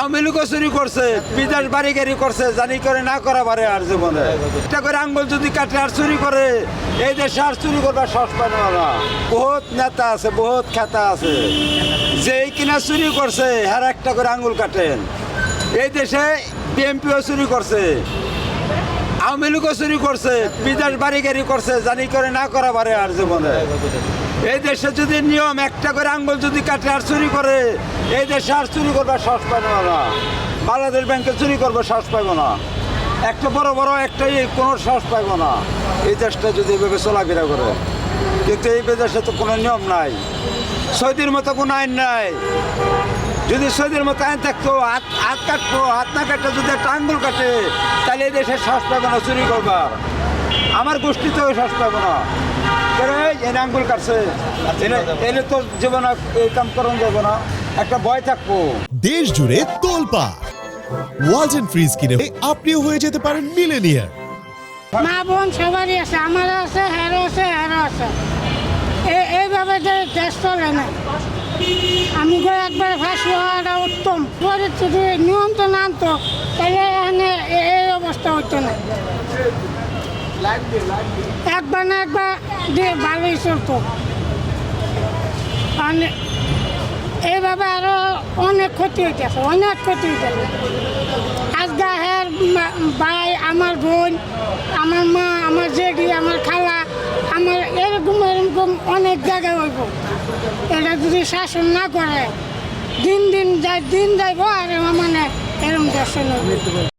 আওয়ামী লীগও চুরি করছে, বিদেশ বাড়ি গাড়ি করছে, জানি করে না করা পারে আর জীবনে। এটা করে আঙ্গুল যদি কাটে আর চুরি করে, এই দেশে আর চুরি করবার সাহস পায় না বহুত নেতা আছে, বহুত খেতা আছে। যেই কিনা চুরি করছে হ্যার একটা করে আঙ্গুল কাটেন। এই দেশে বিএমপিও চুরি করছে, আওয়ামী লীগও চুরি করছে, বিদেশ বাড়ি গাড়ি করছে, জানি করে না করা পারে আর জীবনে। এই দেশে যদি নিয়ম, একটা করে আঙ্গুল যদি কাটে আর চুরি করে, এই দেশে আর চুরি করবার সাহস পায় না। বাংলাদেশ ব্যাংকে চুরি করবার সাহস পাইব না। একটা বড় বড়, একটাই কোনো সাহস পাইব না। এই দেশটা যদি এভাবে চলাফেরা করে, কিন্তু এই দেশে তো কোনো নিয়ম নাই। সৌদির মতো কোনো আইন নাই। যদি সৌদির মতো আইন থাকতো, হাত হাত কাটতো, হাত না কাটলে যদি একটা আঙ্গুল কাটে, তাহলে এই দেশের শ্বাস পাবে না চুরি করবার। আমার গোষ্ঠীতেও শ্বাস পাবে না। এনে আঙ্গুল কাটছে। এনে- এনে তো জীবন এই কাম করুন যাবে না। একটা ভয় থাকব। দেশ জুড়ে তোলপা। ফ্রিজ কিনে আপনিও হয়ে যেতে পারেন মিলেনিয়ার। মা বোন সবারই আছে আমারও আছে হ্যারও আছে হ্যারও আছে। এ- এইভাবে যে দেশ চলে না। আমি গো একবার ফাঁসি হওয়াটা উত্তম। পরে যদি নিয়ন্ত্রণ আনতো তাহলে এখানে এ- এই অবস্থা হতো না একবার না একবার ভালোই চলতো এইভাবে আরও অনেক ক্ষতি হইতেছে, অনেক ক্ষতি হইতেছে। আজকে হের ভাই, আমার বোন, আমার মা, আমার জেঠি, আমার খালা, আমার এরকম এরকম অনেক জায়গায় হইব। এটা যদি শাসন না করে, দিন দিন যায় দিন যাইব, আর মানে এরকম দর্শন হইব